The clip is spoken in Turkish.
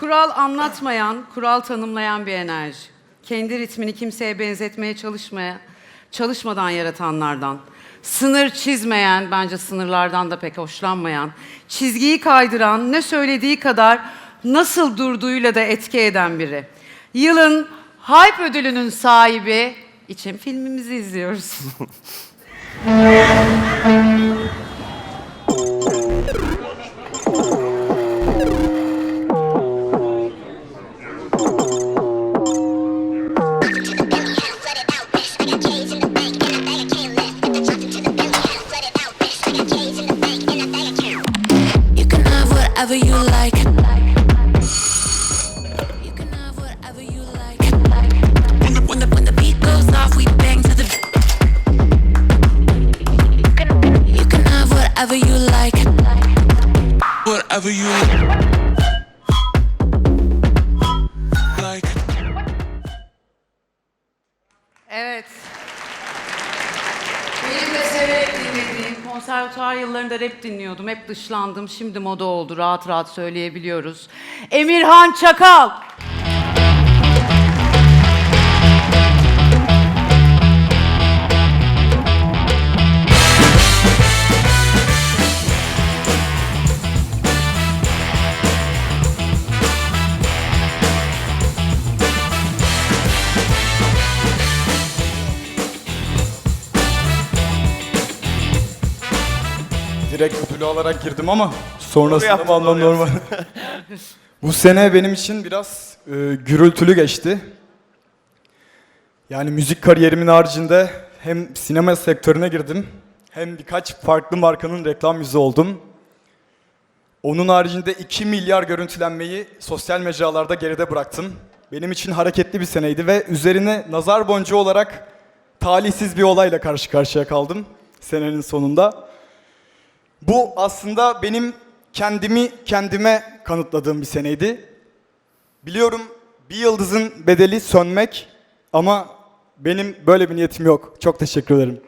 Kural anlatmayan, kural tanımlayan bir enerji. Kendi ritmini kimseye benzetmeye çalışmaya, çalışmadan yaratanlardan. Sınır çizmeyen, bence sınırlardan da pek hoşlanmayan, çizgiyi kaydıran, ne söylediği kadar nasıl durduğuyla da etki eden biri. Yılın Hype ödülünün sahibi için filmimizi izliyoruz. whatever you like. You can have whatever you like. When the, when the, when the beat goes off, we bang to the. You can, you can have whatever you like. whatever you like. Evet. Benim de severek dinlediğim, konservatuar yıllarında rap dinliyordum. Hep dışlandım. Şimdi moda oldu. Rahat rahat söyleyebiliyoruz. Emirhan Çakal. Direkt ödülü alarak girdim ama sonrasında yaptın, doğru normal. Bu sene benim için biraz e, gürültülü geçti. Yani müzik kariyerimin haricinde hem sinema sektörüne girdim hem birkaç farklı markanın reklam yüzü oldum. Onun haricinde 2 milyar görüntülenmeyi sosyal mecralarda geride bıraktım. Benim için hareketli bir seneydi ve üzerine nazar boncuğu olarak talihsiz bir olayla karşı karşıya kaldım senenin sonunda. Bu aslında benim kendimi kendime kanıtladığım bir seneydi. Biliyorum bir yıldızın bedeli sönmek ama benim böyle bir niyetim yok. Çok teşekkür ederim.